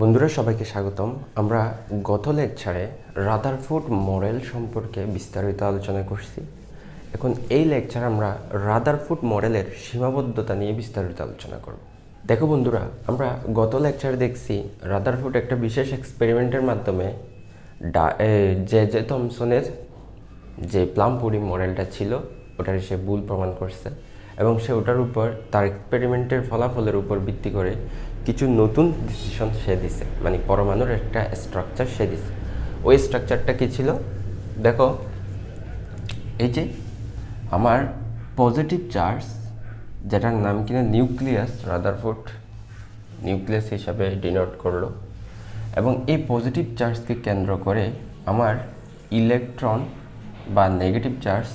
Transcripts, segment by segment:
বন্ধুরা, সবাইকে স্বাগতম। আমরা গত লেকচারে রাদারফোর্ড মডেল সম্পর্কে বিস্তারিত আলোচনা করছি। এখন এই লেকচার আমরা রাদারফোর্ড মডেলের সীমাবদ্ধতা নিয়ে বিস্তারিত আলোচনা করব। দেখো বন্ধুরা, আমরা গত লেকচারে দেখছি রাদারফোর্ড একটা বিশেষ এক্সপেরিমেন্টের মাধ্যমে ডা জে জে থমসনের যে প্লামপুরি মডেলটা ছিল, ওটার সে ভুল প্রমাণ করছে এবং সে ওটার উপর তার এক্সপেরিমেন্টের ফলাফলের উপর ভিত্তি করে কিছু নতুন ডিসিশন সে দিছে। মানে পরমাণুর একটা স্ট্রাকচার সে দিছে। ওই স্ট্রাকচারটা কি ছিল? দেখো, এই যে আমার পজিটিভ চার্জ যেটার নাম কিনা নিউক্লিয়াস রাদারফোর্ড নিউক্লিয়াস হিসাবে ডিনোট করল। এবং এই পজিটিভ চার্জকে কেন্দ্র করে আমার ইলেকট্রন বা নেগেটিভ চার্জ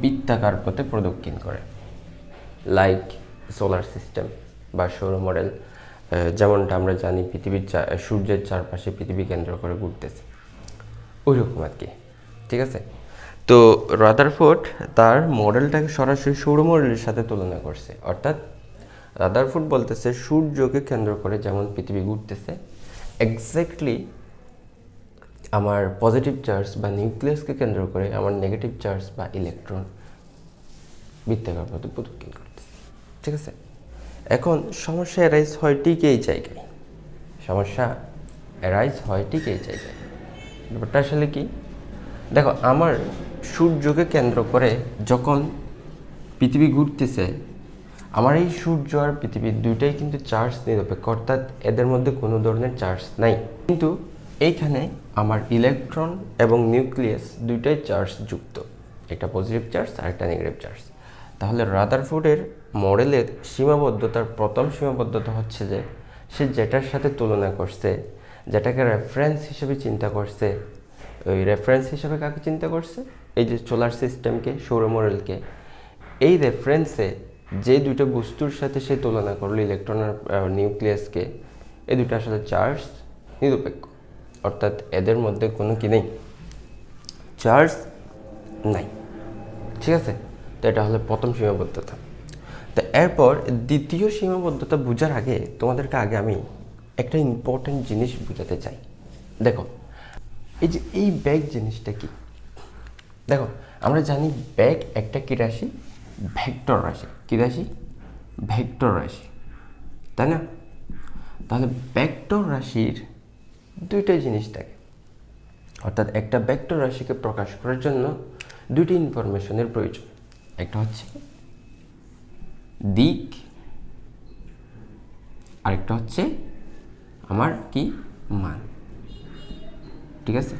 বৃত্তাকার পথে প্রদক্ষিণ করে। লাইক সোলার সিস্টেম বা সৌর মডেল যেমনটা আমরা জানি পৃথিবীর সূর্যের চারপাশে পৃথিবী কেন্দ্র করে ঘুরতেছে। ওই রকম আর কি, ঠিক আছে? তো রাদারফোর্ড তার মডেলটাকে সরাসরি সৌর মডেলের সাথে তুলনা করছে। অর্থাৎ রাদারফোর্ড বলতেছে সূর্যকে কেন্দ্র করে যেমন পৃথিবী ঘুরতেছে এক্স্যাক্টলি আমার পজিটিভ চার্জ বা নিউক্লিয়াসকে কেন্দ্র করে আমার নেগেটিভ চার্জ বা ইলেকট্রন বৃত্তাকার পথে প্রদক্ষিণ করতেছে। ঠিক আছে? এখন সমস্যা অ্যারাইজ হয় ঠিক এই জায়গায় সমস্যা অ্যারাইজ হয় ঠিক এই জায়গায় ব্যাপারটা আসলে কি? দেখো, আমার সূর্যকে কেন্দ্র করে যখন পৃথিবী ঘুরতেছে, আমার এই সূর্য আর পৃথিবী দুইটাই কিন্তু চার্জ নিরপেক্ষ, অর্থাৎ এদের মধ্যে কোনো ধরনের চার্জ নাই। কিন্তু এইখানে আমার ইলেকট্রন এবং নিউক্লিয়াস দুইটাই চার্জ যুক্ত, একটা পজিটিভ চার্জ আর একটা নেগেটিভ চার্জ তাহলে রাদারফোর্ডের মডেলের সীমাবদ্ধতার প্রথম সীমাবদ্ধতা হচ্ছে যে, সে যেটার সাথে তুলনা করছে, যেটাকে রেফারেন্স হিসেবে চিন্তা করছে। ওই রেফারেন্স হিসেবে কাকে চিন্তা করছে? এই যে সোলার সিস্টেমকে সৌর মডেলকে। এই রেফারেন্সে যে দুটো বস্তুর সাথে সে তুলনা করল ইলেকট্রন আর নিউক্লিয়াসকে এই দুটো আসলে চার্জ নিরপেক্ষ। অর্থাৎ এদের মধ্যে কোনো কি নেই? চার্জ নাই। ঠিক আছে? তো এটা হলো প্রথম সীমাবদ্ধতা। তো এরপর দ্বিতীয় সীমাবদ্ধতা বোঝার আগে তোমাদেরকে আগে আমি একটা ইম্পর্টেন্ট জিনিস বোঝাতে চাই। দেখো, এই যে এই ব্যাগ জিনিসটা কি? দেখো, আমরা জানি ব্যাগ একটা কি রাশি? ভেক্টর রাশি। কি রাশি? ভেক্টর রাশি। তাই না? তাহলে ভেক্টর রাশির দুইটা জিনিস থাকে। অর্থাৎ একটা ভেক্টর রাশিকে প্রকাশ করার জন্য দুটি ইনফরমেশনের প্রয়োজন। একটা হচ্ছে দিক, আরেকটা হচ্ছে আমার কি মান। ঠিক আছে?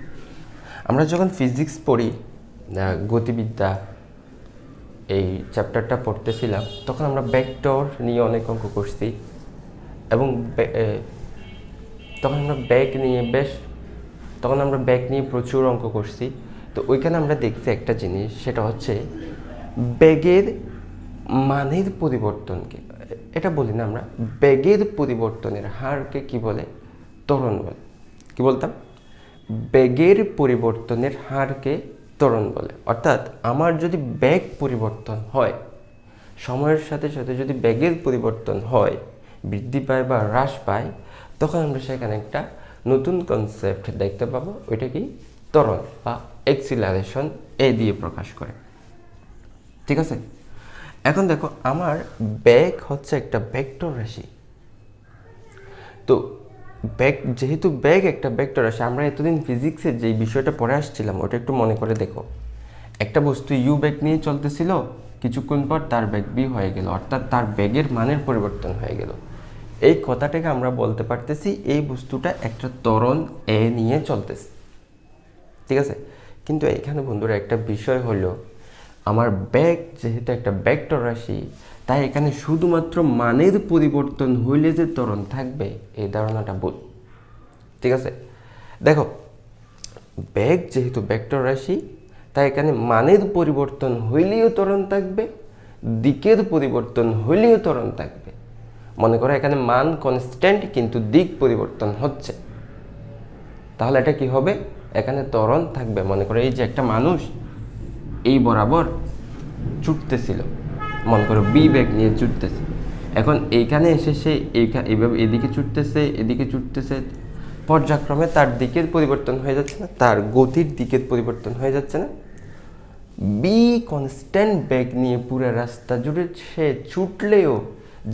আমরা যখন ফিজিক্স পড়ি গতিবিদ্যা, এই চ্যাপ্টারটা পড়তেছিলাম, তখন আমরা ভেক্টর নিয়ে অনেক অঙ্ক করছি এবং তখন আমরা ব্যাগ নিয়ে বেশ, তখন আমরা ব্যাগ নিয়ে প্রচুর অঙ্ক করছি। তো ওইখানে আমরা দেখছি একটা জিনিস, সেটা হচ্ছে ব্যাগের মানের পরিবর্তনকে, এটা বলি না আমরা ব্যাগের পরিবর্তনের হারকে কি বলে? ত্বরণ বলে। কি বলতাম? ব্যাগের পরিবর্তনের হারকে ত্বরণ বলে। অর্থাৎ আমার যদি ব্যাগ পরিবর্তন হয়, সময়ের সাথে সাথে যদি ব্যাগের পরিবর্তন হয়, বৃদ্ধি পায় বা হ্রাস পায়, তখন আমরা সেখানে একটা নতুন কনসেপ্ট দেখতে পাবো, ওইটা কি? ত্বরণ বা এক্সিলারেশন এ দিয়ে প্রকাশ করে। ঠিক আছে? এখন দেখো, আমার ব্যাগ হচ্ছে একটা ভেক্টর রাশি। তো ব্যাগ, যেহেতু ব্যাগ একটা ভেক্টর রাশি, আমরা এতদিন ফিজিক্সের যে বিষয়টা পড়ে আসছিলাম, ওটা একটু মনে করে দেখো। একটা বস্তু ইউ ব্যাগ নিয়ে চলতেছিল, কিছুক্ষণ পর তার ব্যাগ বি হয়ে গেল, অর্থাৎ তার ব্যাগের মানের পরিবর্তন হয়ে গেল। এই কথাটাকে আমরা বলতে পারতেছি, এই বস্তুটা একটা ত্বরণ এ নিয়ে চলতেছে। ঠিক আছে? কিন্তু এখানে বন্ধুরা, একটা বিষয় হলো আমার ব্যাগ যেহেতু একটা ভেক্টর রাশি, তাই এখানে শুধুমাত্র মানের পরিবর্তন হইলে যে ত্বরণ থাকবে, এই ধারণাটা ভুল। ঠিক আছে? দেখো ব্যাগ যেহেতু ভেক্টর রাশি, তাই এখানে মানের পরিবর্তন হইলেও ত্বরণ থাকবে, দিকের পরিবর্তন হইলেও ত্বরণ থাকবে। মনে করো এখানে মান কনস্ট্যান্ট কিন্তু দিক পরিবর্তন হচ্ছে। তাহলে এটা কি হবে? এখানে ত্বরণ থাকবে। মনে করো এই যে একটা মানুষ এই বরাবর ছুটতেছিল। মনে করো বি ব্যাগ নিয়ে ছুটতেছে। এখন এইখানে এসে সে এইভাবে এদিকে ছুটতেছে এদিকে ছুটতেছে। পর্যায়ক্রমে তার দিকের পরিবর্তন হয়ে যাচ্ছে না, তার গতির দিকের পরিবর্তন হয়ে যাচ্ছে না। বি কনস্ট্যান্ট ব্যাগ নিয়ে পুরো রাস্তা জুড়ে সে ছুটলেও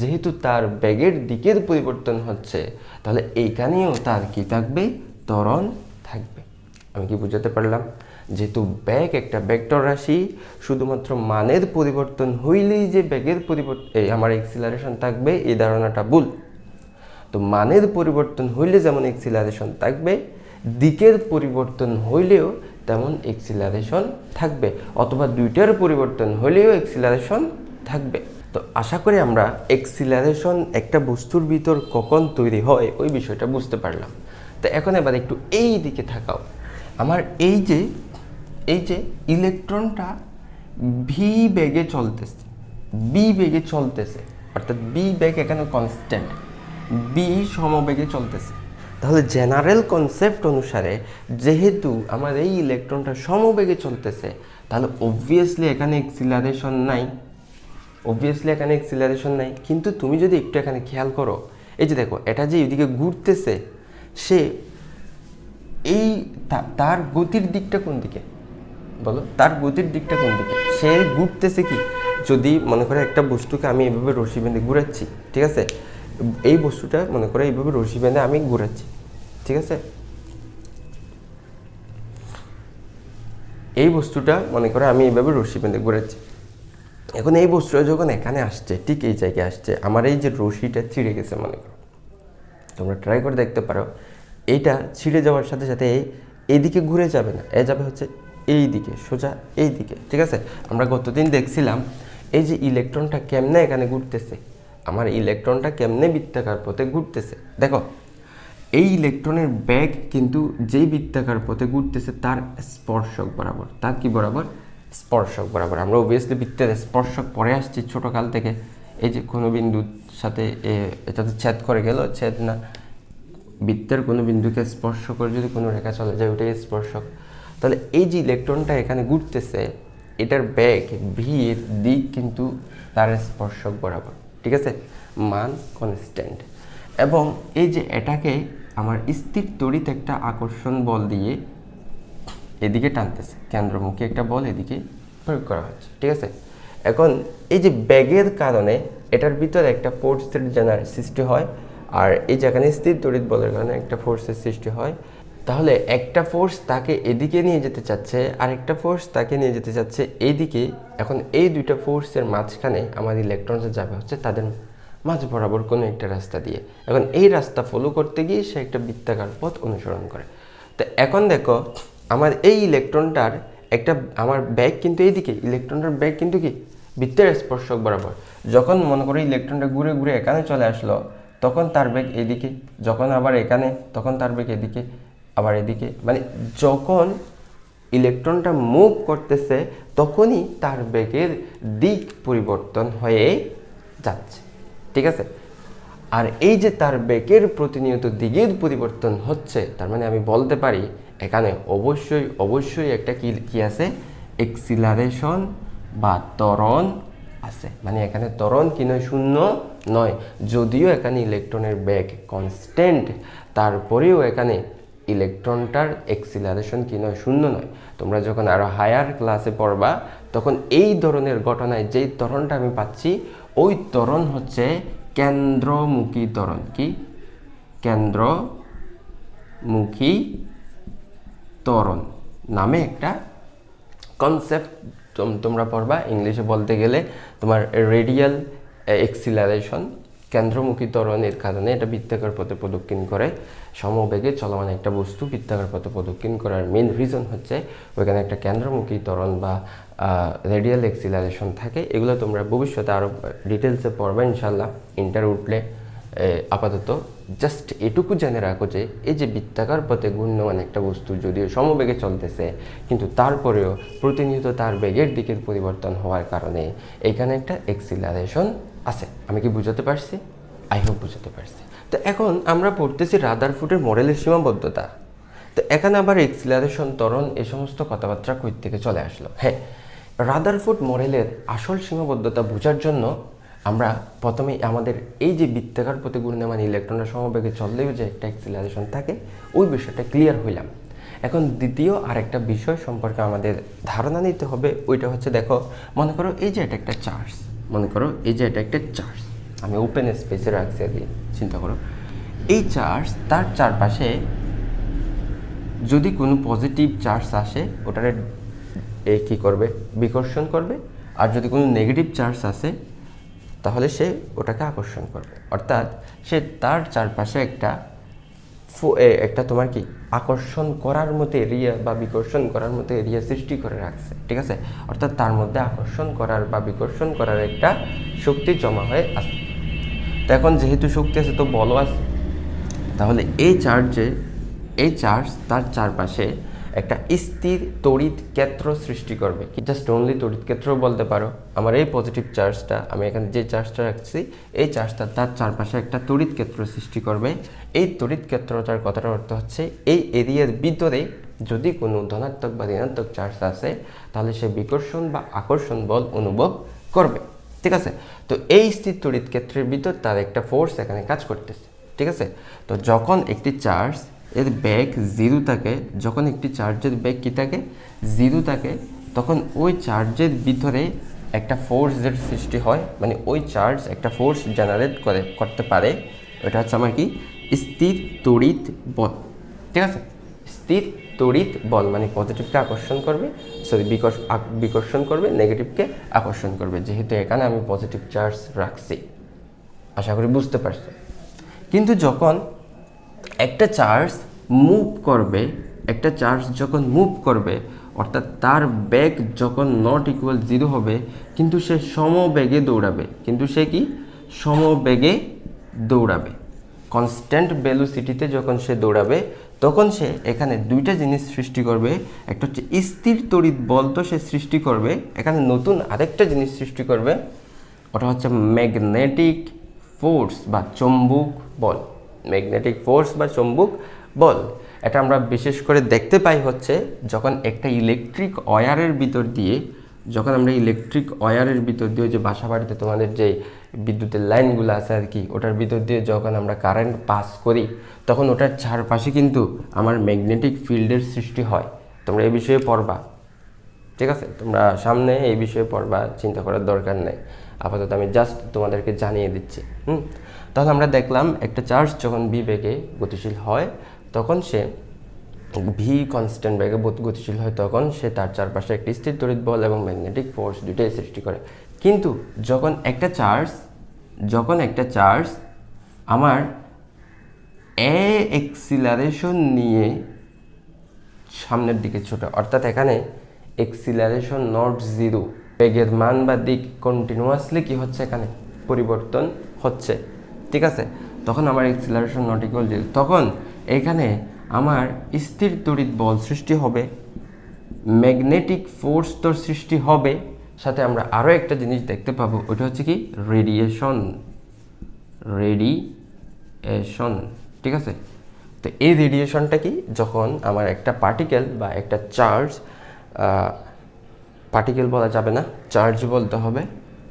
যেহেতু তার ব্যাগের দিকের পরিবর্তন হচ্ছে, তাহলে এইখানেও তার কি থাকবে? ত্বরণ থাকবে। আমি কি বুঝাতে পারলাম? যেহেতু ব্যাগ একটা ভেক্টর রাশি, শুধুমাত্র মানের পরিবর্তন হইলেই যে ব্যাগের পরিবর্তন এই আমার এক্সিলারেশন থাকবে, এই ধারণাটা ভুল। তো মানের পরিবর্তন হইলে যেমন এক্সিলারেশন থাকবে, দিকের পরিবর্তন হইলেও তেমন এক্সিলারেশন থাকবে, অথবা দুইটার পরিবর্তন হইলেও এক্সিলারেশন থাকবে। তো আশা করি আমরা এক্সিলারেশন একটা বস্তুর ভিতর কখন তৈরি হয়, ওই বিষয়টা বুঝতে পারলাম। তো এখন এবার একটু এই দিকে থাকাও। আমার এই যে এই যে ইলেকট্রনটা ভি বেগে চলতেছে বি বেগে চলতেছে, অর্থাৎ বি বেগ এখানে কনস্ট্যান্ট বি সমবেগে চলতেছে। তাহলে জেনারেল কনসেপ্ট অনুসারে যেহেতু আমার এই ইলেকট্রনটা সমবেগে চলতেছে, তাহলে অবভিয়াসলি এখানে এক্সিলারেশন নাই অবভিয়াসলি এখানে এক্সিলারেশন নাই। কিন্তু তুমি যদি একটু এখানে খেয়াল করো, এই যে দেখো, এটা যে এদিকে ঘুরতেছে, সে এই তার গতির দিকটা কোন দিকে? বলো, তার গতির দিকটা কোন দিকে? সে ঘুরতেছে কি? যদি মনে করে একটা বস্তুকে আমি এইভাবে রশি বেঁধে ঘুরাচ্ছি, ঠিক আছে? এই বস্তুটা মনে করে এইভাবে রশি বেঁধে আমি ঘুরাচ্ছি, ঠিক আছে? এই বস্তুটা মনে করে আমি এইভাবে রশি বেঁধে ঘুরাচ্ছি। এখন এই বস্তুটা যখন এখানে আসছে, ঠিক এই জায়গায় আসছে, আমার এই যে রশিটা ছিঁড়ে গেছে মনে করো। তোমরা ট্রাই করে দেখতে পারো এইটা ছিঁড়ে যাওয়ার সাথে সাথে এই এইদিকে ঘুরে যাবে না, এ যাবে হচ্ছে এই দিকে, সোজা এই দিকে, ঠিক আছে? আমরা গতদিন দেখছিলাম, এই যে ইলেকট্রনটা কেমনে এখানে ঘুরতেছে? আমার ইলেকট্রনটা কেমনে বৃত্তাকার পথে ঘুরতেছে? দেখো, এই ইলেকট্রনের ব্যাগ কিন্তু যেই বৃত্তাকার পথে ঘুরতেছে তার স্পর্শক বরাবর। তার কি বরাবর? স্পর্শক বরাবর। আমরা অবভিয়াসলি বৃত্তের স্পর্শক পরে আসছি ছোটোকাল থেকে। এই যে কোনো বিন্দুর সাথে, এ- এটাতে ছেদ করে গেল, ছেদ না। বৃত্তের কোনো বিন্দুকে স্পর্শ করে যদি কোনো রেখা চলে যায়, ওটাই স্পর্শক। তাহলে এই যে ইলেকট্রনটা এখানে ঘুরতেছে, এটার ব্যাগ ভি এর দিক কিন্তু তার স্পর্শক বরাবর, ঠিক আছে? মান কনস্ট্যান্ট এবং এই যে এটাকে আমার স্থির তড়িৎ একটা আকর্ষণ বল দিয়ে এদিকে টানতেছে, কেন্দ্রমুখী একটা বল এদিকে প্রয়োগ করা হচ্ছে, ঠিক আছে? এখন এই যে ব্যাগের কারণে এটার ভিতরে একটা ফোর্সের জানার সৃষ্টি হয়, আর এই যেখানে স্থির তড়িৎ বলের কারণে একটা ফোর্সের সৃষ্টি হয় তাহলে একটা ফোর্স তাকে এদিকে নিয়ে যেতে চাচ্ছে আর একটা ফোর্স তাকে নিয়ে যেতে চাচ্ছে এইদিকে। এখন এই দুইটা ফোর্সের মাঝখানে আমার ইলেকট্রনটা যাবে হচ্ছে তাদের মাঝ বরাবর কোনো একটা রাস্তা দিয়ে। এখন এই রাস্তা ফলো করতে গিয়ে সে একটা বৃত্তাকার পথ অনুসরণ করে। তো এখন দেখো, আমার এই ইলেকট্রনটার একটা, আমার ব্যাগ কিন্তু এইদিকে ইলেকট্রনটার ব্যাগ কিন্তু কি? বৃত্তের স্পর্শক বরাবর। যখন মনে করো ইলেকট্রনটা ঘুরে ঘুরে এখানে চলে আসলো, তখন তার ব্যাগ এদিকে, যখন আবার এখানে, তখন তার ব্যাগ এদিকে। আবার এদিকে মানে যখন ইলেকট্রনটা মুভ করতেছে, তখনই তার বেগের দিক পরিবর্তন হয়ে যাচ্ছে। ঠিক আছে? আর এই যে তার বেগের প্রতিনিয়ত দিকের পরিবর্তন হচ্ছে, তার মানে আমি বলতে পারি, এখানে অবশ্যই অবশ্যই একটা কি কি আছে? এক্সিলারেশন বা ত্বরণ আছে। মানে এখানে ত্বরণ কি নয়, শূন্য নয়। যদিও এখানে ইলেকট্রনের ব্যাগ কনস্ট্যান্ট তারপরেও এখানে ইলেকট্রনটার এক্সিলারেশন কি নয়, শূন্য নয়। তোমরা যখন আরও হায়ার ক্লাসে পড়বা, তখন এই ধরনের ঘটনায় যেই ত্বরণটা আমি পাচ্ছি, ওই ত্বরণ হচ্ছে কেন্দ্রমুখী ত্বরণ। কি? কেন্দ্রমুখী ত্বরণ নামে একটা কনসেপ্ট তোমরা পড়বা। ইংলিশে বলতে গেলে তোমার রেডিয়াল এক্সিলারেশন কেন্দ্রমুখী ত্বরণের কারণে এটা বৃত্তাকার পথে প্রদক্ষিণ করে। সমবেগে চলমান একটা বস্তু বৃত্তাকার পথে প্রদক্ষিণ করার মেন রিজন হচ্ছে ওইখানে একটা কেন্দ্রমুখী ত্বরণ বা রেডিয়াল এক্সিলারেশন থাকে। এগুলো তোমরা ভবিষ্যতে আরও ডিটেলসে পড়বে ইনশাল্লাহ ইন্টার উঠলে আপাতত জাস্ট এটুকু জেনে রাখো যে এই যে বৃত্তাকার পথে ঘূর্ণমান একটা বস্তু যদিও সমবেগে চলতেছে, কিন্তু তারপরেও প্রতিনিয়ত তার বেগের দিকের পরিবর্তন হওয়ার কারণে এখানে একটা এক্সিলারেশন আছে। আমি কি বুঝাতে পারছি? আই হোপ বুঝাতে পারছি। তো এখন আমরা পড়তেছি রাদার ফুটের মডেলের সীমাবদ্ধতা। তো এখানে আবার এক্সিলারেশন ত্বরণ এ সমস্ত কথাবার্তা কই থেকে চলে আসলো? হ্যাঁ রাদারফুট মডেলের আসল সীমাবদ্ধতা বোঝার জন্য আমরা প্রথমে আমাদের এই যে বৃত্তাকার প্রতি ঘূর্ণায়মান ইলেকট্রনের সমবেগে চললেও যে একটা অ্যাক্সিলারেশন থাকে, ওই বিষয়টা ক্লিয়ার হইলাম। এখন দ্বিতীয় আরেকটা বিষয় সম্পর্কে আমাদের ধারণা নিতে হবে, ওইটা হচ্ছে দেখো, মনে করো এই যে এটা একটা চার্জ মনে করো এই যে এটা একটা চার্জ আমি ওপেন স্পেসে রাখছি আর কি। চিন্তা করো। এই চার্জ তার চারপাশে যদি কোনো পজিটিভ চার্জ আসে ওটারে এ কী করবে? বিকর্ষণ করবে। আর যদি কোনো নেগেটিভ চার্জ আসে তাহলে সে ওটাকে আকর্ষণ করবে। অর্থাৎ সে তার চারপাশে একটা একটা তোমার কি আকর্ষণ করার মতো এরিয়া বা বিকর্ষণ করার মতো এরিয়া সৃষ্টি করে রাখছে ঠিক আছে? অর্থাৎ তার মধ্যে আকর্ষণ করার বা বিকর্ষণ করার একটা শক্তি জমা হয়ে আছে তো এখন যেহেতু শক্তি আছে, তো বলও আছে। তাহলে এই চার্জে এই চার্জ তার চারপাশে একটা স্থির তড়িৎ ক্ষেত্র সৃষ্টি করবে। জাস্ট অনলি তড়িৎ ক্ষেত্র বলতে পারো। আমার এই পজিটিভ চার্জটা আমি এখানে যে চার্জটা রাখছি, এই চার্জটা তার চারপাশে একটা তড়িৎ ক্ষেত্র সৃষ্টি করবে। এই তড়িৎ ক্ষেত্রটার কথাটা অর্থ হচ্ছে, এই এরিয়ার ভিতরে যদি কোনো ধনাত্মক বা ঋণাত্মক চার্জ আসে, তাহলে সে বিকর্ষণ বা আকর্ষণ বল অনুভব করবে। ঠিক আছে? তো এই স্থির তড়িৎ ক্ষেত্রের ভিতর তার একটা ফোর্স এখানে কাজ করতেছে, ঠিক আছে? তো যখন একটি চার্জ এর ব্যাগ জিরো থাকে, যখন একটি চার্জের ব্যাগ কী থাকে? জিরো থাকে, তখন ওই চার্জের ভিতরে একটা ফোর্সের সৃষ্টি হয় মানে ওই চার্জ একটা ফোর্স জেনারেট করে, করতে পারে, ওটা হচ্ছে আমার কি? স্থির তড়িৎ বল, ঠিক আছে? স্থির তড়িৎ বল মানে পজিটিভকে আকর্ষণ করবে সরি বিকর্ষণ করবে নেগেটিভকে আকর্ষণ করবে। যেহেতু এখানে আমি পজিটিভ চার্জ রাখছি। আশা করি বুঝতে পারছ। কিন্তু যখন একটা চার্জ মুভ করবে, একটা চার্জ যখন মুভ করবে, অর্থাৎ তার ব্যাগ যখন নট ইকুয়াল জিরো হবে, কিন্তু সে সমবেগে দৌড়াবে। কিন্তু সে কি? সমবেগে দৌড়াবে। কনস্ট্যান্ট ভ্যালুসিটিতে যখন সে দৌড়াবে তখন সে এখানে দুইটা জিনিস সৃষ্টি করবে। একটা হচ্ছে স্থির তড়িৎ বল তো সে সৃষ্টি করবে। এখানে নতুন আরেকটা জিনিস সৃষ্টি করবে। ওটা হচ্ছে ম্যাগনেটিক ফোর্স বা চম্বুক বল। ম্যাগনেটিক ফোর্স বা চম্বুক বল। এটা আমরা বিশেষ করে দেখতে পাই হচ্ছে যখন একটা ইলেকট্রিক ওয়্যারের ভিতর দিয়ে, যখন আমরা ইলেকট্রিক ওয়্যারের ভিতর দিয়ে যে বাসা বাড়িতে তোমাদের যে বিদ্যুতের লাইনগুলো আছে আর কি, ওটার ভিতর দিয়ে যখন আমরা কারেন্ট পাস করি, তখন ওটার চারপাশে কিন্তু আমার ম্যাগনেটিক ফিল্ডের সৃষ্টি হয়। তোমরা এই বিষয়ে পড়বা। ঠিক আছে? তোমরা সামনে এই বিষয়ে পড়বা, চিন্তা করার দরকার নেই। আপাতত আমি জাস্ট তোমাদেরকে জানিয়ে দিচ্ছি। হুম? তাহলে আমরা দেখলাম, একটা চার্জ যখন বি বেগে গতিশীল হয়, তখন সে ভি কনস্ট্যান্ট বেগে গতিশীল হয়, তখন সে তার চারপাশে একটি স্থির তড়িৎ বল এবং ম্যাগনেটিক ফোর্স দুটোই সৃষ্টি করে। কিন্তু যখন একটা চার্জ, যখন একটা চার্জ আমার এ এক্সিলারেশন নিয়ে সামনের দিকে ছোট, অর্থাৎ এখানে এক্সিলারেশন নট জিরো বেগের মান বা দিক কন্টিনিউয়াসলি কী হচ্ছে এখানে? পরিবর্তন হচ্ছে, ঠিক আছে? তখন আমার এক্সিলারেশন নট ইকুয়াল জিরো তখন এখানে আমার স্থির তড়িৎ বল সৃষ্টি হবে ম্যাগনেটিক ফোর্স তোর সৃষ্টি হবে সাথে আমরা আরও একটা জিনিস দেখতে পাবো, ওটা হচ্ছে কি? রেডিয়েশন রেডিয়েশন ঠিক আছে? তো এই রেডিয়েশনটা কি? যখন আমার একটা পার্টিকেল বা একটা চার্জ পার্টিকেল বলা যাবে না চার্জ বলতে হবে,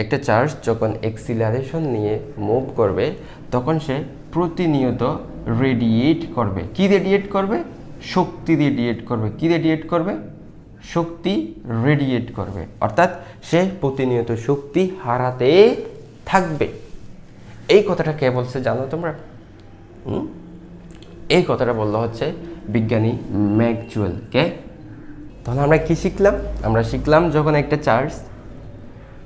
একটা চার্জ যখন এক্সিলারেশন নিয়ে মুভ করবে, তখন সে প্রতিনিয়ত রেডিয়েট করবে। কি রেডিয়েট করবে? শক্তি রেডিয়েট করবে। কি রেডিয়েট করবে? শক্তি রেডিয়েট করবে। অর্থাৎ সে প্রতিনিয়ত শক্তি হারাতে থাকবে। এই কথাটা কে বলছে জানো তোমরা? এই কথাটা বলল হচ্ছে বিজ্ঞানী ম্যাকচুয়াল কে? তাহলে আমরা কি শিখলাম? আমরা শিখলাম যখন একটা চার্জ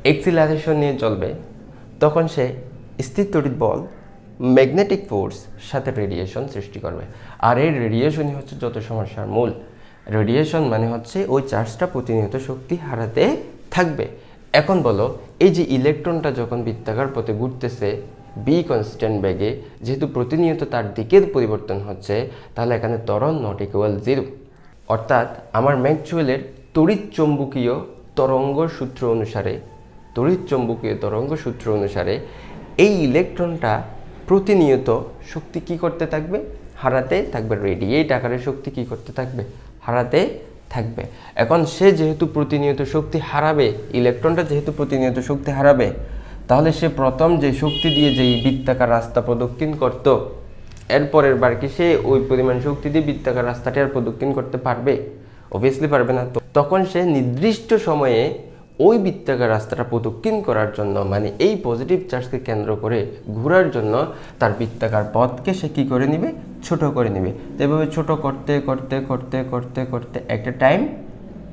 এক্সিলারেশন নিয়ে চলবে, তখন সে স্থির বল ম্যাগনেটিক ফোর্স সাথে রেডিয়েশন সৃষ্টি করবে। আর এই রেডিয়েশনই হচ্ছে যত সমস্যার মূল। রেডিয়েশন মানে হচ্ছে ওই চার্জটা প্রতিনিয়ত শক্তি হারাতে থাকবে। এখন বলো, এই যে ইলেকট্রনটা যখন বৃত্তাকার পথে ঘুরতেছে বি কনস্ট্যান্ট ব্যাগে যেহেতু প্রতিনিয়ত তার দিকের পরিবর্তন হচ্ছে, তাহলে এখানে ত্বরণ নট ইকুয়াল জিরো অর্থাৎ আমার ম্যাকচুয়েলের তড়িৎ চৌম্বকীয় তরঙ্গ সূত্র অনুসারে, তড়িৎ চৌম্বকীয় তরঙ্গ সূত্র অনুসারে, এই ইলেকট্রনটা প্রতিনিয়ত শক্তি কি করতে থাকবে? হারাতে থাকবে। রেডিয়েট আকারে শক্তি কি করতে থাকবে? হারাতে থাকবে। এখন সে যেহেতু প্রতিনিয়ত শক্তি হারাবে, ইলেকট্রনটা যেহেতু প্রতিনিয়ত শক্তি হারাবে, তাহলে সে প্রথম যে শক্তি দিয়ে যেই বৃত্তাকার রাস্তা প্রদক্ষিণ করত এরপরের বার কি সে ওই পরিমাণ শক্তি দিয়ে বৃত্তাকার রাস্তাটি আর প্রদক্ষিণ করতে পারবে? অবভিয়াসলি পারবে না। তো তখন সে নির্দিষ্ট সময়ে ওই বৃত্তাকার রাস্তাটা প্রদক্ষিণ করার জন্য মানে এই পজিটিভ চার্জকে কেন্দ্র করে ঘোরার জন্য তার বৃত্তাকার পথকে সে কী করে নিবে? ছোট করে নিবে। এভাবে ছোট করতে করতে করতে করতে করতে একটা টাইম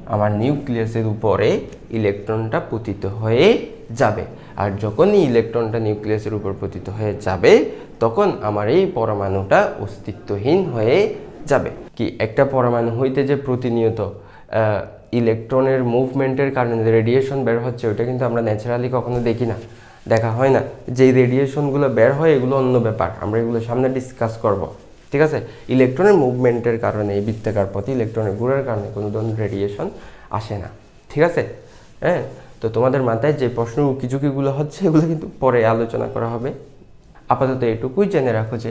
আমার নিউক্লিয়াসের উপরে ইলেকট্রনটা পতিত হয়ে যাবে। আর যখনই ইলেকট্রনটা নিউক্লিয়াসের উপর পতিত হয়ে যাবে, তখন আমার এই পরমাণুটা অস্তিত্বহীন হয়ে যাবে। কি একটা পরমাণু হইতে যে প্রতিনিয়ত ইলেকট্রনের মুভমেন্টের কারণে যে রেডিয়েশন বের হচ্ছে, ওইটা কিন্তু আমরা ন্যাচারালি কখনো দেখি না, দেখা হয় না। যেই রেডিয়েশনগুলো বের হয়, এগুলো অন্য ব্যাপার, আমরা এগুলো সামনে ডিসকাস করব, ঠিক আছে? ইলেকট্রনের মুভমেন্টের কারণে, এই বৃত্তাকার পথে ইলেকট্রনের ঘোরার কারণে কোনো ধরনের রেডিয়েশন আসে না, ঠিক আছে? হ্যাঁ? তো তোমাদের মাথায় যে প্রশ্ন উকিঝুঁকিগুলো হচ্ছে, এগুলো কিন্তু পরে আলোচনা করা হবে। আপাতত এটুকুই জেনে রাখো যে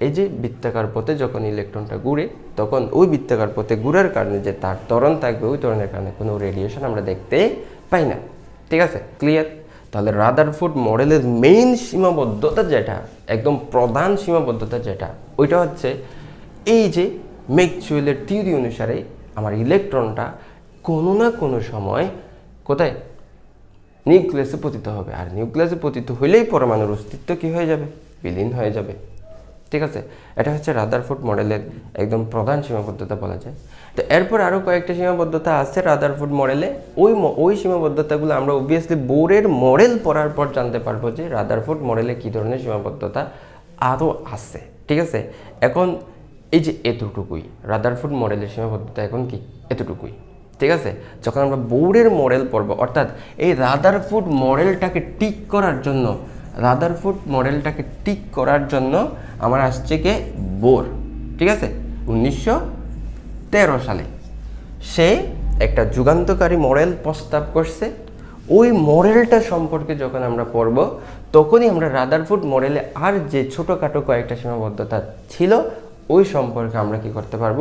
এই যে বৃত্তাকার পথে যখন ইলেকট্রনটা ঘুরে, তখন ওই বৃত্তাকার পথে ঘুরার কারণে যে তার ত্বরণ থাকবে, ওই ত্বরণের কারণে কোনো রেডিয়েশন আমরা দেখতে পাই না। ঠিক আছে? ক্লিয়ার তাহলে রাদারফুড মডেলের মেইন সীমাবদ্ধতা যেটা, একদম প্রধান সীমাবদ্ধতা যেটা, ওইটা হচ্ছে এই যে ম্যাকচুয়েলের থিওরি অনুসারে আমার ইলেকট্রনটা কোনো না কোনো সময় কোথায়? নিউক্লিয়াসে পতিত হবে। আর নিউক্লিয়াসে পতিত হইলেই পরমাণুর অস্তিত্ব কী হয়ে যাবে? বিলীন হয়ে যাবে। ঠিক আছে? এটা হচ্ছে রাদারফুড মডেলের একদম প্রধান সীমাবদ্ধতা বলা যায়। তো এরপর আরও কয়েকটা সীমাবদ্ধতা আছে রাদারফুড মডেলে ওই ওই সীমাবদ্ধতাগুলো আমরা অবভিয়াসলি বোর্ডের মডেল পড়ার পর জানতে পারব যে রাদারফুড মডেলে কী ধরনের সীমাবদ্ধতা আরও আছে। ঠিক আছে? এখন এই যে এতটুকুই রাদারফুড মডেলের সীমাবদ্ধতা এখন কি? এতটুকুই। ঠিক আছে? যখন আমরা বোর্ডের মডেল পড়ব, অর্থাৎ এই রাদারফুড মডেলটাকে টিক করার জন্য রাদারফুড মডেলটাকে টিক করার জন্য আমার আসছে কে বোর, ঠিক আছে? উনিশশো তেরো সালে। সে একটা যুগান্তকারী মডেল প্রস্তাব করছে। ওই মডেলটা সম্পর্কে যখন আমরা পড়ব, তখনই আমরা রাদারফুড মডেলে আর যে ছোটোখাটো কয়েকটা সীমাবদ্ধতা ছিল, ওই সম্পর্কে আমরা কি করতে পারব?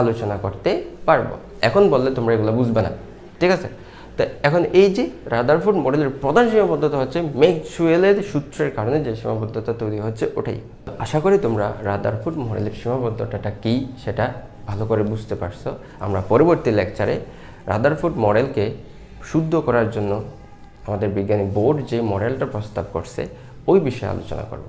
আলোচনা করতে পারব। এখন বললে তোমরা এগুলো বুঝবে না, ঠিক আছে? তো এখন এই যে রাদারফুড মডেলের প্রধান সীমাবদ্ধতা হচ্ছে ম্যাকসুয়েলের সূত্রের কারণে যে সীমাবদ্ধতা তৈরি হচ্ছে ওটাই। আশা করি তোমরা রাদারফুড মডেলের সীমাবদ্ধতাটা কী সেটা ভালো করে বুঝতে পারছ। আমরা পরবর্তী লেকচারে রাদারফুড মডেলকে শুদ্ধ করার জন্য আমাদের বিজ্ঞানী বোর্ড যে মডেলটা প্রস্তাব করছে, ওই বিষয়ে আলোচনা করব।